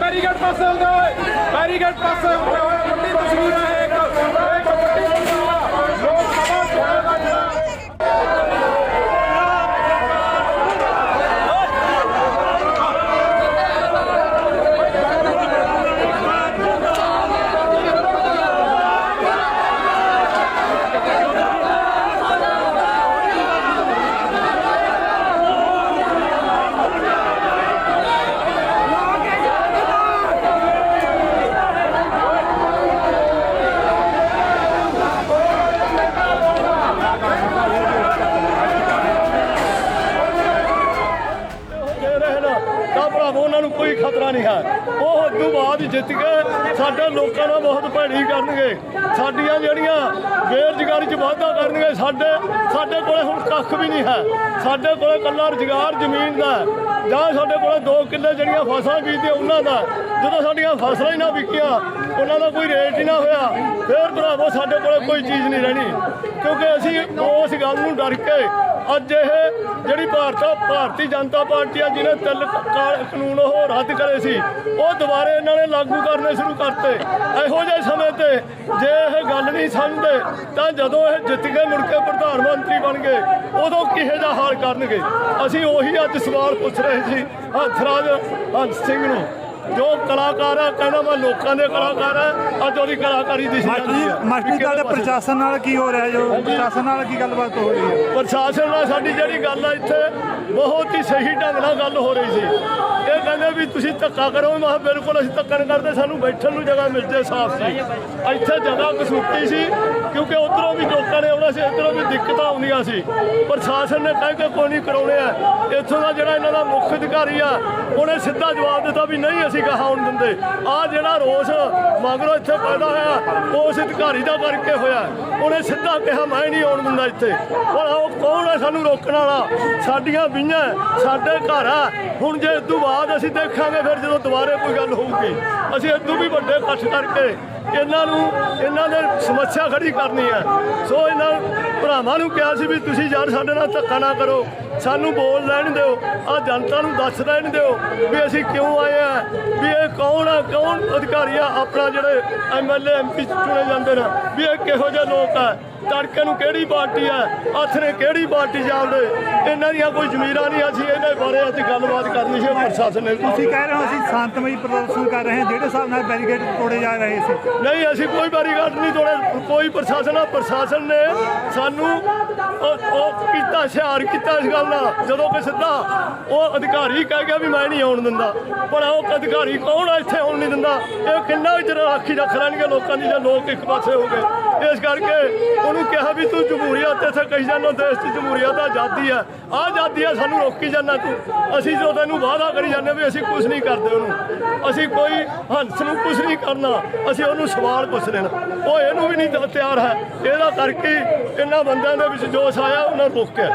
Barricade पास barricade पास वॾी तस्वीर आहे ਨਹੀਂ ਹੈ। ਉਹ ਉਦੋਂ ਬਾਅਦ ਜਿੱਤ ਕੇ ਸਾਡੇ ਲੋਕਾਂ ਨਾਲ ਬਹੁਤ ਭੈੜੀ ਕਰਨਗੇ। ਸਾਡੀਆਂ ਜਿਹੜੀਆਂ ਬੇਰੁਜ਼ਗਾਰੀ 'ਚ ਵਾਧਾ ਕਰਨਗੇ, ਸਾਡੇ ਸਾਡੇ ਕੋਲੇ ਹੁਣ ਕੱਖ ਵੀ ਨਹੀਂ ਹੈ। ਸਾਡੇ ਕੋਲੇ ਕੱਲਾ ਰੁਜ਼ਗਾਰ ਜ਼ਮੀਨ ਦਾ ਜਾਂ ਸਾਡੇ ਕੋਲੇ 2 ਕਿੱਲੇ ਜਿਹੜੀਆਂ ਫਸਲਾਂ ਬੀਜਦੇ ਉਹਨਾਂ ਦਾ ਜਦੋਂ ਸਾਡੀਆਂ ਫਸਲਾਂ ਹੀ ਨਾ ਵਿਕੀਆਂ, ਉਹਨਾਂ ਦਾ ਕੋਈ ਰੇਟ ਹੀ ਨਾ ਹੋਇਆ, ਫਿਰ ਭਰਾਵੋ, ਸਾਡੇ ਕੋਲੇ ਕੋਈ ਚੀਜ਼ ਨਹੀਂ ਰਹਿਣੀ। ਕਿਉਂਕਿ ਅਸੀਂ ਉਸ ਗੱਲ ਨੂੰ ਡਰ ਕੇ ਅੱਜ ਇਹ ਜਿਹੜੀ ਭਾਰਤ ਭਾਰਤੀ ਜਨਤਾ ਪਾਰਟੀ ਆ, ਜਿਹਨੇ ਤਿਲ ਕਾ- ਕਾਨੂੰਨ ਉਹ ਰੱਦ ਕਰੇ ਸੀ, ਉਹ ਦੁਬਾਰੇ ਇਹਨਾਂ ਨੇ ਲਾਗੂ ਕਰਨੇ ਸ਼ੁਰੂ ਕਰਤੇ। ਇਹੋ ਜਿਹੇ ਸਮੇਂ ਤੇ ਜੇ ਇਹ ਗੱਲ ਨਹੀਂ ਸਮਝਦੇ, ਤਾਂ ਜਦੋਂ ਇਹ ਜਿੱਤ ਕੇ ਮੁੜ ਕੇ ਪ੍ਰਧਾਨ ਮੰਤਰੀ ਬਣ ਗਏ, ਉਦੋਂ ਕਿਹੋ ਦਾ ਹਾਲ ਕਰਨਗੇ? ਅਸੀਂ ਉਹੀ ਅੱਜ ਸਵਾਲ ਪੁੱਛ ਰਹੇ ਸੀ ਹੰਸਰਾਜ ਹੰਸ ਸਿੰਘ ਨੂੰ। ਜੋ ਕਲਾਕਾਰ ਹੈ ਕਹਿੰਦਾ ਮੈਂ ਲੋਕਾਂ ਦੇ ਕਲਾਕਾਰ ਹੈ ਅੱਜ ਉਹਦੀ ਕਲਾਕਾਰੀ ਜਾਂਦੀ ਮਾਸਟਰ ਹੈ ਮਾਸਟਰ ਤੁਹਾਡੇ ਪ੍ਰਸ਼ਾਸਨ ਨਾਲ ਕੀ ਹੋ ਰਿਹਾ ਜੋ ਪ੍ਰਸ਼ਾਸਨ ਨਾਲ ਕੀ ਗੱਲਬਾਤ ਹੋ ਰਹੀ ਹੈ? ਪ੍ਰਸ਼ਾਸਨ ਨਾਲ ਸਾਡੀ ਜਿਹੜੀ ਗੱਲ ਆ ਇੱਥੇ ਬਹੁਤ ਹੀ ਸਹੀ ਢੰਗ ਨਾਲ ਗੱਲ ਹੋ ਰਹੀ ਸੀ। ਇਹ ਕਹਿੰਦੇ ਵੀ ਤੁਸੀਂ ਧੱਕਾ ਕਰੋ, ਮੈਂ ਬਿਲਕੁਲ ਅਸੀਂ ਧੱਕਾ ਨਹੀਂ ਕਰਦੇ, ਸਾਨੂੰ ਬੈਠਣ ਨੂੰ ਜਗ੍ਹਾ ਮਿਲ ਜੇ ਸਾਫ਼ ਸੀ ਇੱਥੇ ਜਗ੍ਹਾ ਕਸੂਤੀ ਸੀ, ਕਿਉਂਕਿ ਉਧਰੋਂ ਵੀ ਲੋਕਾਂ ਨੇ ਆਉਣਾ ਸੀ, ਇੱਧਰੋਂ ਵੀ ਦਿੱਕਤਾਂ ਆਉਂਦੀਆਂ ਸੀ। ਪ੍ਰਸ਼ਾਸਨ ਨੇ ਕਹਿ ਕੇ ਕੋਈ ਨਹੀਂ ਕਰਾਉਣੇ ਆ। ਇੱਥੋਂ ਦਾ ਜਿਹੜਾ ਇਹਨਾਂ ਦਾ ਮੁੱਖ ਅਧਿਕਾਰੀ ਆ, ਉਹਨੇ ਸਿੱਧਾ ਜਵਾਬ ਦਿੱਤਾ ਵੀ ਨਹੀਂ ਅਸੀਂ ਕਹਾ ਆਉਣ ਦਿੰਦੇ। ਆ ਜਿਹੜਾ ਰੋਸ ਮਗਰੋਂ ਇੱਥੇ ਪੈਦਾ ਹੋਇਆ, ਉਸ ਅਧਿਕਾਰੀ ਦਾ ਕਰਕੇ ਹੋਇਆ। ਉਹਨੇ ਸਿੱਧਾ ਕਿਹਾ, ਮੈਂ ਨਹੀਂ ਆਉਣ ਦਿੰਦਾ ਇੱਥੇ। ਪਰ ਉਹ ਕੌਣ ਹੈ ਸਾਨੂੰ ਰੋਕਣ ਵਾਲਾ? ਸਾਡੀਆਂ ਬੀਆਂ ਸਾਡੇ ਘਰ ਆ। ਹੁਣ ਜੇ ਇਸ ਤੋਂ ਬਾਅਦ ਅਸੀਂ ਦੇਖਾਂਗੇ, ਫਿਰ ਜਦੋਂ ਦੁਬਾਰੇ ਕੋਈ ਗੱਲ ਹੋਊਗੀ, ਅਸੀਂ ਇਦੋਂ ਵੀ ਵੱਡੇ ਇਕੱਠ ਕਰਕੇ ਇਹਨਾਂ ਨੂੰ, ਇਹਨਾਂ ਦੇ ਸਮੱਸਿਆ ਖੜੀ ਕਰਨੀ ਹੈ ਸੋ ਇਹਨਾਂ ਭਰਾਵਾਂ ਨੂੰ ਕਿਹਾ ਸੀ ਵੀ ਤੁਸੀਂ ਯਾਰ ਸਾਡੇ ਨਾਲ ਧੱਕਾ ਨਾ ਕਰੋ। ਸਾਨੂੰ ਬੋਲ ਲੈਣ ਦਿਓ ਆ ਜਨਤਾ ਨੂੰ ਦੱਸ ਲੈਣ ਦਿਓ ਵੀ ਅਸੀਂ ਕਿਉਂ ਆਏ ਆ, ਵੀ ਇਹ ਕੌਣ ਆ, ਕੌਣ ਅਧਿਕਾਰੀ ਆ, ਆਪਣਾ ਜਿਹੜੇ ਐਮਐਲਏ ਐਮਪੀ ਚੁਣੇ ਜਾਂਦੇ ਨੇ, ਵੀ ਇਹ ਕਿਹੋ ਜਿਹੇ ਲੋਕ ਆ। ਤੜਕੇ ਨੂੰ ਕਿਹੜੀ ਪਾਰਟੀ ਆ? ਹੱਥ ਨੇ ਕਿਹੜੀ ਪਾਰਟੀ ਜਾਂਦੇ ਇਹਨਾਂ ਦੀਆਂ ਕੋਈ ਜ਼ਮੀਰਾਂ ਨਹੀਂ ਅਸੀਂ ਇਹਨਾਂ ਬਾਰੇ ਅੱਜ ਗੱਲਬਾਤ ਕਰਨੀ ਸੀ ਪ੍ਰਸ਼ਾਸਨ ਨੇ। ਤੁਸੀਂ ਕਹਿ ਰਹੇ ਹੋ ਅਸੀਂ ਸ਼ਾਂਤਮਈ ਪ੍ਰਦਰਸ਼ਨ ਕਰ ਰਹੇ ਹਾਂ ਜਿਹੜੇ ਹਿਸਾਬ ਨਾਲ ਬੈਰੀਕੇਡ ਤੋੜੇ ਜਾ ਰਹੇ ਸੀ। ਨਹੀਂ ਅਸੀਂ ਕੋਈ ਬਾਰੀਗਾਟ ਨਹੀਂ ਤੋੜੇ ਕੋਈ ਪ੍ਰਸ਼ਾਸਨ ਆ ਪ੍ਰਸ਼ਾਸਨ ਨੇ ਸਾਨੂੰ ਉਹ ਕੀਤਾ ਹੁਸ਼ਿਆਰ ਕੀਤਾ ਇਸ ਗੱਲ ਨਾਲ ਜਦੋਂ ਕਿ ਸਿੱਧਾ ਉਹ ਅਧਿਕਾਰੀ ਕਹਿ ਗਿਆ ਵੀ ਮੈਂ ਨਹੀਂ ਆਉਣ ਦਿੰਦਾ। ਪਰ ਉਹ ਅਧਿਕਾਰੀ ਕੌਣ ਆ ਇੱਥੇ ਆਉਣ ਨਹੀਂ ਦਿੰਦਾ? ਇਹ ਕਿੰਨਾ ਚਿਰ ਰਾਖੀ ਰੱਖ ਲੈਣਗੇ ਲੋਕਾਂ ਦੀ ਜੇ ਲੋਕ ਇੱਕ ਪਾਸੇ ਹੋ ਗਏ? ਇਸ ਕਰਕੇ ਉਹਨੂੰ ਕਿਹਾ ਵੀ ਤੂੰ ਜਮਹੂਰੀਅਤ ਇੱਥੇ ਕਹੀ ਜਾਂਦਾ ਦੇਸ਼ 'ਚ ਜਮਹੂਰੀਅਤ ਆਜ਼ਾਦੀ ਆ। ਆਜ਼ਾਦੀ ਆ, ਸਾਨੂੰ ਰੋਕੀ ਜਾਂਦਾ ਤੂੰ। ਅਸੀਂ ਜੋ ਤੈਨੂੰ ਵਾਅਦਾ ਕਰੀ ਜਾਂਦੇ ਵੀ ਅਸੀਂ ਕੁਝ ਨਹੀਂ ਕਰਦੇ ਉਹਨੂੰ। ਅਸੀਂ ਕੋਈ ਹੰਸ ਨੂੰ ਕੁਝ ਨਹੀਂ ਕਰਨਾ ਅਸੀਂ ਉਹਨੂੰ ਸਵਾਲ ਪੁੱਛ ਲੈਣਾ। ਉਹ ਇਹਨੂੰ ਵੀ ਨਹੀਂ ਤਿਆਰ ਹੈ। ਇਹਦਾ ਕਰਕੇ ਇਹਨਾਂ ਬੰਦਿਆਂ ਦੇ ਵਿੱਚ ਜੋਸ਼ ਆਇਆ, ਉਹਨਾਂ ਨੂੰ ਰੋਕਿਆ।